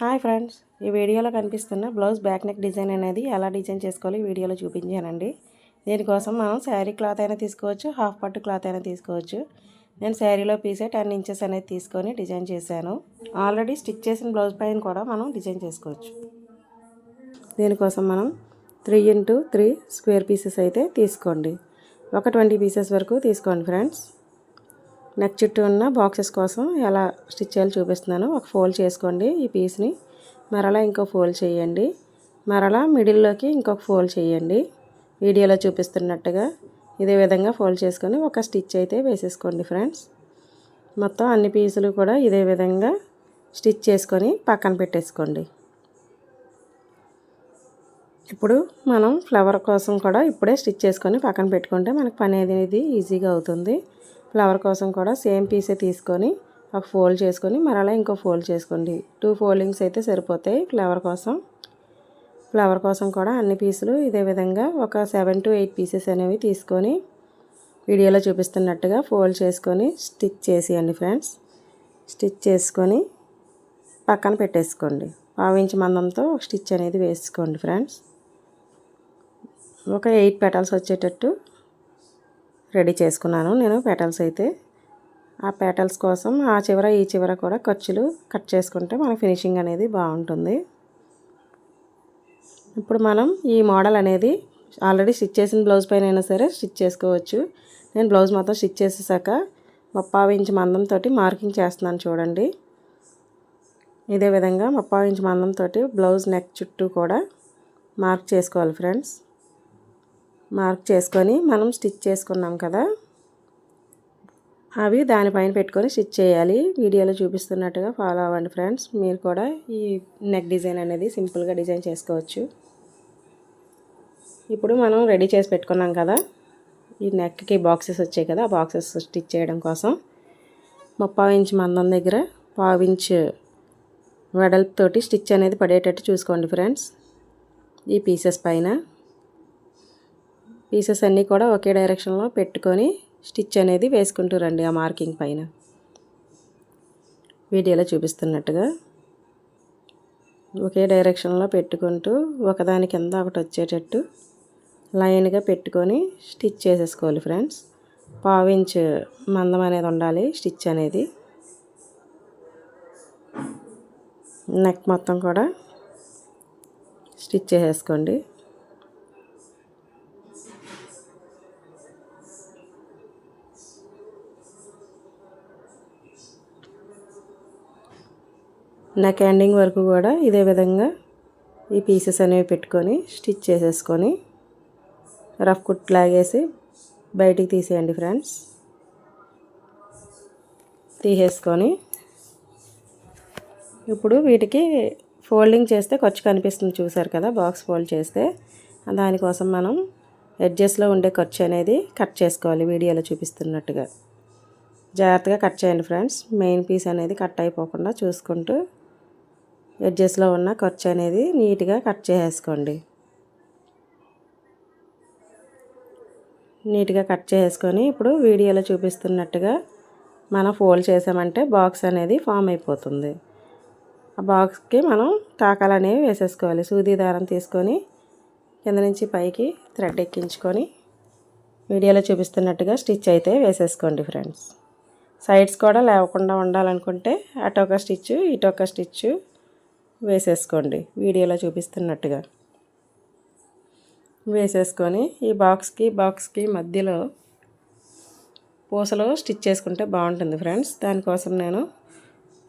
Hi friends ఈ వీడియోలో కనిపిస్తున్న బ్లౌజ్ బ్యాక్ నెక్ డిజైన్ అనేది ఎలా డిజైన్ చేసుకోవాలి ఈ వీడియోలో చూపించానండి. దీనికోసం మనం శారీ క్లాత్ అయినా తీసుకోవచ్చు హాఫ్ పట్టు క్లాత్ అయినా తీసుకోవచ్చు. నేను శారీలో పీసే టెన్ ఇంచెస్ అనేది తీసుకొని డిజైన్ చేశాను. ఆల్రెడీ స్టిచ్ చేసిన బ్లౌజ్ పైన కూడా మనం డిజైన్ చేసుకోవచ్చు. దీనికోసం మనం three into three square pieces అయితే తీసుకోండి. ఒక ట్వంటీ పీసెస్ వరకు తీసుకోండి ఫ్రెండ్స్. నెక్ చుట్టూ ఉన్న బాక్సెస్ కోసం ఎలా స్టిచ్ చేయాలో చూపిస్తున్నాను. ఒక ఫోల్డ్ చేసుకోండి ఈ పీస్ని మరలా ఇంకో ఫోల్డ్ చేయండి. మరలా మిడిల్లోకి ఇంకొక ఫోల్డ్ చేయండి. వీడియోలో చూపిస్తున్నట్టుగా ఇదే విధంగా ఫోల్డ్ చేసుకొని ఒక స్టిచ్ అయితే వేసేసుకోండి ఫ్రెండ్స్ మొత్తం అన్ని పీసులు కూడా ఇదే విధంగా స్టిచ్ చేసుకొని పక్కన పెట్టేసుకోండి. ఇప్పుడు మనం ఫ్లవర్ కోసం కూడా ఇప్పుడే స్టిచ్ చేసుకొని పక్కన పెట్టుకుంటే మనకు పని అనేది ఈజీగా అవుతుంది. ఫ్లవర్ కోసం కూడా సేమ్ పీసే తీసుకొని ఒక ఫోల్డ్ చేసుకొని మరలా ఇంకో ఫోల్డ్ చేసుకోండి. టూ ఫోల్డింగ్స్ అయితే సరిపోతాయి ఫ్లవర్ కోసం. ఫ్లవర్ కోసం కూడా అన్ని పీసులు ఇదే విధంగా ఒక సెవెన్ టు ఎయిట్ పీసెస్ అనేవి తీసుకొని వీడియోలో చూపిస్తున్నట్టుగా ఫోల్డ్ చేసుకొని స్టిచ్ చేసేయండి ఫ్రెండ్స్. స్టిచ్ చేసుకొని పక్కన పెట్టేసుకోండి. పావించి మందంతో స్టిచ్ అనేది వేసుకోండి ఫ్రెండ్స్. ఒక ఎయిట్ పెటల్స్ వచ్చేటట్టు రెడీ చేసుకున్నాను నేను పెటల్స్ అయితే. ఆ పెటల్స్ కోసం ఆ చివర ఈ చివర కూడా ఖర్చులు కట్ చేసుకుంటే మన ఫినిషింగ్ అనేది బాగుంటుంది. ఇప్పుడు మనం ఈ మోడల్ అనేది ఆల్రెడీ స్టిచ్ చేసిన బ్లౌజ్ పైన అయినా సరే స్టిచ్ చేసుకోవచ్చు. నేను బ్లౌజ్ మొత్తం స్టిచ్ చేసేసాక ముప్పావు ఇంచు మందంతో మార్కింగ్ చేస్తున్నాను చూడండి. ఇదే విధంగా ముప్పావు ఇంచు మందంతో బ్లౌజ్ నెక్ చుట్టూ కూడా మార్క్ చేసుకోవాలి ఫ్రెండ్స్ మార్క్ చేసుకొని మనం స్టిచ్ చేసుకున్నాం కదా. అవి దానిపైన పెట్టుకొని స్టిచ్ చేయాలి. వీడియోలో చూపిస్తున్నట్టుగా ఫాలో అవ్వండి ఫ్రెండ్స్. మీరు కూడా ఈ నెక్ డిజైన్ అనేది సింపుల్గా డిజైన్ చేసుకోవచ్చు. ఇప్పుడు మనం రెడీ చేసి పెట్టుకున్నాం కదా. ఈ నెక్కి బాక్సెస్ వచ్చాయి కదా. ఆ బాక్సెస్ స్టిచ్ చేయడం కోసం ముప్పై ఇంచ్ మందం దగ్గర పావు ఇంచ్ వెడల్పుతోటి స్టిచ్ అనేది పడేటట్టు చూసుకోండి ఫ్రెండ్స్. ఈ పీసెస్ పైన పీసెస్ అన్నీ కూడా ఒకే డైరెక్షన్లో పెట్టుకొని స్టిచ్ అనేది వేసుకుంటూ రండి ఆ మార్కింగ్ పైన. వీడియోలో చూపిస్తున్నట్టుగా ఒకే డైరెక్షన్లో పెట్టుకుంటూ ఒకదాని కింద ఒకటి వచ్చేటట్టు లైన్గా పెట్టుకొని స్టిచ్ చేసేసుకోవాలి ఫ్రెండ్స్. పావించ్ మందం అనేది ఉండాలి స్టిచ్ అనేది. నెక్ మొత్తం కూడా స్టిచ్ చేసేసుకోండి. నెక్ ఎండింగ్ వరకు కూడా ఇదే విధంగా ఈ పీసెస్ అనేవి పెట్టుకొని స్టిచ్ చేసేసుకొని రఫ్ కుట్ లాగేసి బయటికి తీసేయండి ఫ్రెండ్స్. తీసేసుకొని ఇప్పుడు వీటికి ఫోల్డింగ్ చేస్తే ఖర్చు కనిపిస్తుంది చూసారు కదా బాక్స్ ఫోల్డ్ చేస్తే. దానికోసం మనం ఎడ్జెస్లో ఉండే ఖర్చు అనేది కట్ చేసుకోవాలి వీడియోలో చూపిస్తున్నట్టుగా. జాగ్రత్తగా కట్ చేయండి ఫ్రెండ్స్. మెయిన్ పీస్ అనేది కట్ అయిపోకుండా చూసుకుంటూ ఎడ్జెస్లో ఉన్న ఖర్చు అనేది నీట్గా కట్ చేసేసుకోండి. నీట్గా కట్ చేసుకొని ఇప్పుడు వీడియోలో చూపిస్తున్నట్టుగా మనం ఫోల్డ్ చేసామంటే బాక్స్ అనేది ఫామ్ అయిపోతుంది. ఆ బాక్స్కి మనం తాకాలు అనేవి వేసేసుకోవాలి. సూది దారం తీసుకొని కింద నుంచి పైకి థ్రెడ్ ఎక్కించుకొని వీడియోలో చూపిస్తున్నట్టుగా స్టిచ్ అయితే వేసేసుకోండి ఫ్రెండ్స్. సైడ్స్ కూడా లేవకుండా ఉండాలనుకుంటే అటొక స్టిచ్ ఇటొక స్టిచ్ వేసేసుకోండి. వీడియోలో చూపిస్తున్నట్టుగా. వేసేసుకొని ఈ బాక్స్కి బాక్స్కి మధ్యలో పూసలు స్టిచ్ చేసుకుంటే బాగుంటుంది ఫ్రెండ్స్. దానికోసం నేను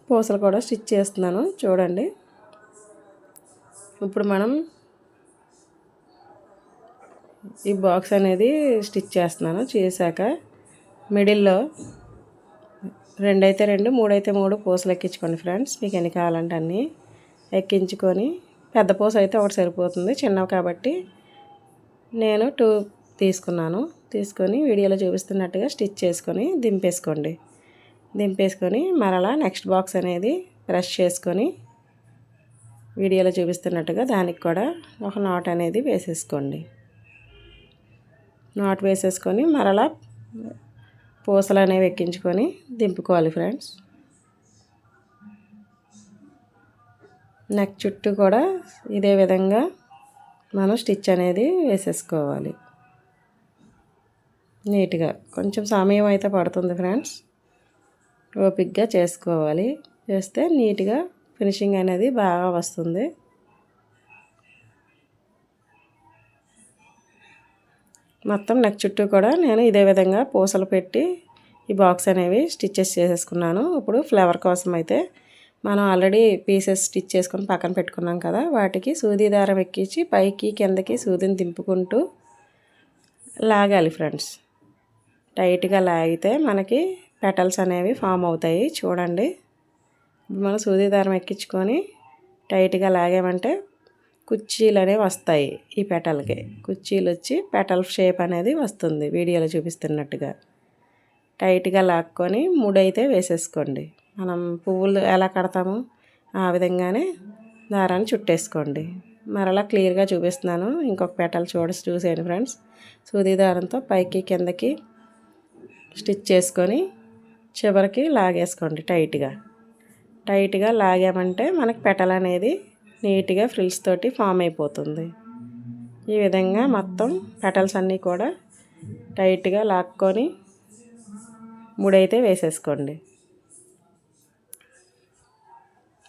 పూసలు కూడా స్టిచ్ చేస్తున్నాను. చూడండి. ఇప్పుడు మనం ఈ బాక్స్ అనేది స్టిచ్ చేస్తున్నాను. చేశాక మిడిల్లో రెండైతే రెండు మూడైతే మూడు పూసలు ఎక్కించుకోండి ఫ్రెండ్స్. మీకు ఎన్ని కావాలంటే అన్నీ. ఎక్కించుకొని పెద్ద పూస అయితే ఒకటి సరిపోతుంది చిన్నవి కాబట్టి. నేను టూ తీసుకున్నాను. తీసుకొని వీడియోలో చూపిస్తున్నట్టుగా స్టిచ్ చేసుకొని దింపేసుకోండి. దింపేసుకొని మరలా నెక్స్ట్ బాక్స్ అనేది బ్రష్ చేసుకొని వీడియోలో చూపిస్తున్నట్టుగా దానికి కూడా ఒక నాట్ అనేది వేసేసుకోండి. నాట్ వేసేసుకొని మరలా పూసలు అనేవి ఎక్కించుకొని దింపుకోవాలి ఫ్రెండ్స్. నెక్ చుట్టూ కూడా ఇదే విధంగా మనం స్టిచ్ అనేది వేసేసుకోవాలి. నీట్గా. కొంచెం సమయం అయితే పడుతుంది ఫ్రెండ్స్. ఓపిక్గా చేసుకోవాలి. చేస్తే నీట్గా ఫినిషింగ్ అనేది బాగా వస్తుంది. మొత్తం నెక్ చుట్టూ కూడా నేను ఇదే విధంగా పూసలు పెట్టి ఈ బాక్స్ అనేవి స్టిచ్చెస్ చేసేసుకున్నాను. ఇప్పుడు ఫ్లవర్ కోసం అయితే మనం ఆల్రెడీ పీసెస్ స్టిచ్ చేసుకొని పక్కన పెట్టుకున్నాం కదా వాటికి సూది దారం ఎక్కించి పైకి కిందకి సూదిని దింపుకుంటూ లాగాలి ఫ్రెండ్స్ టైట్గా లాగితే మనకి పెటల్స్ అనేవి ఫామ్ అవుతాయి. చూడండి. మనం సూది దారం ఎక్కించుకొని టైట్గా లాగామంటే కుర్చీలు అనేవి వస్తాయి ఈ పెటల్కి కుర్చీలు వచ్చి పెటల్ షేప్ అనేది వస్తుంది. వీడియోలో చూపిస్తున్నట్టుగా. టైట్గా లాక్కొని ముడైతే వేసేసుకోండి. మనం పువ్వులు ఎలా కడతామో ఆ విధంగానే దారాన్ని చుట్టేసుకోండి. మరలా క్లియర్గా చూపిస్తున్నాను. ఇంకొక పెటల్ చూడ చూసేయండి ఫ్రెండ్స్. సూది దారంతో పైకి కిందకి స్టిచ్ చేసుకొని చివరికి లాగేసుకోండి టైట్గా. టైట్గా లాగామంటే మనకి పెటల్ అనేది నీట్గా ఫ్రిల్స్ తోటి ఫామ్ అయిపోతుంది. ఈ విధంగా మొత్తం పెటల్స్ అన్నీ కూడా టైట్గా లాక్కొని ముడైతే వేసేసుకోండి.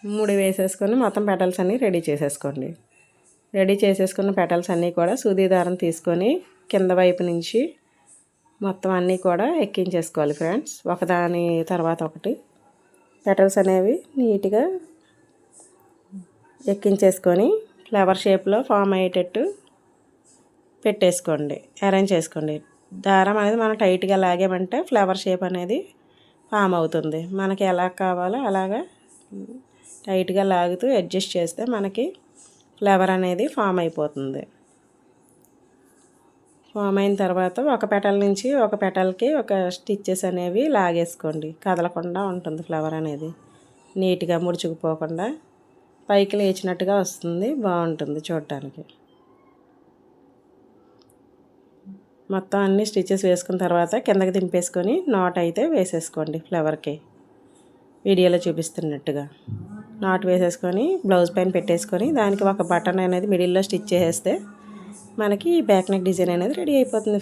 ముడి వేసేసుకొని మొత్తం పెటల్స్ అన్నీ రెడీ చేసేసుకోండి. రెడీ చేసేసుకున్న పెటల్స్ అన్నీ కూడా సూది దారం తీసుకొని కింద వైపు నుంచి మొత్తం అన్నీ కూడా ఎక్కించేసుకోవాలి ఫ్రెండ్స్ ఒకదాని తర్వాత ఒకటి. పెటల్స్ అనేవి నీట్గా ఎక్కించేసుకొని ఫ్లవర్ షేప్లో ఫామ్ అయ్యేటట్టు పెట్టేసుకోండి. అరేంజ్ చేసుకోండి. దారం అనేది మనం టైట్గా లాగామంటే ఫ్లవర్ షేప్ అనేది ఫామ్ అవుతుంది. మనకి ఎలా కావాలో అలాగా టైట్గా లాగుతూ అడ్జస్ట్ చేస్తే మనకి ఫ్లవర్ అనేది ఫామ్ అయిపోతుంది. ఫామ్ అయిన తర్వాత ఒక పెటల్ నుంచి ఒక పెటల్కి ఒక స్టిచ్చెస్ అనేవి లాగేసుకోండి. కదలకుండా ఉంటుంది ఫ్లవర్ అనేది. నీట్గా ముడుచుకుపోకుండా పైకి లేచినట్టుగా వస్తుంది బాగుంటుంది చూడటానికి మొత్తం అన్ని స్టిచెస్ వేసుకున్న తర్వాత కిందకి దింపేసుకొని నాట్ అయితే వేసేసుకోండి ఫ్లవర్కి వీడియోలో చూపిస్తున్నట్టుగా. నాట్ వేసేసుకొని బ్లౌజ్ పైన పెట్టేసుకొని దానికి ఒక బటన్ అనేది మిడిల్లో స్టిచ్ చేసేస్తే మనకి బ్యాక్ నెక్ డిజైన్ అనేది రెడీ అయిపోతుంది.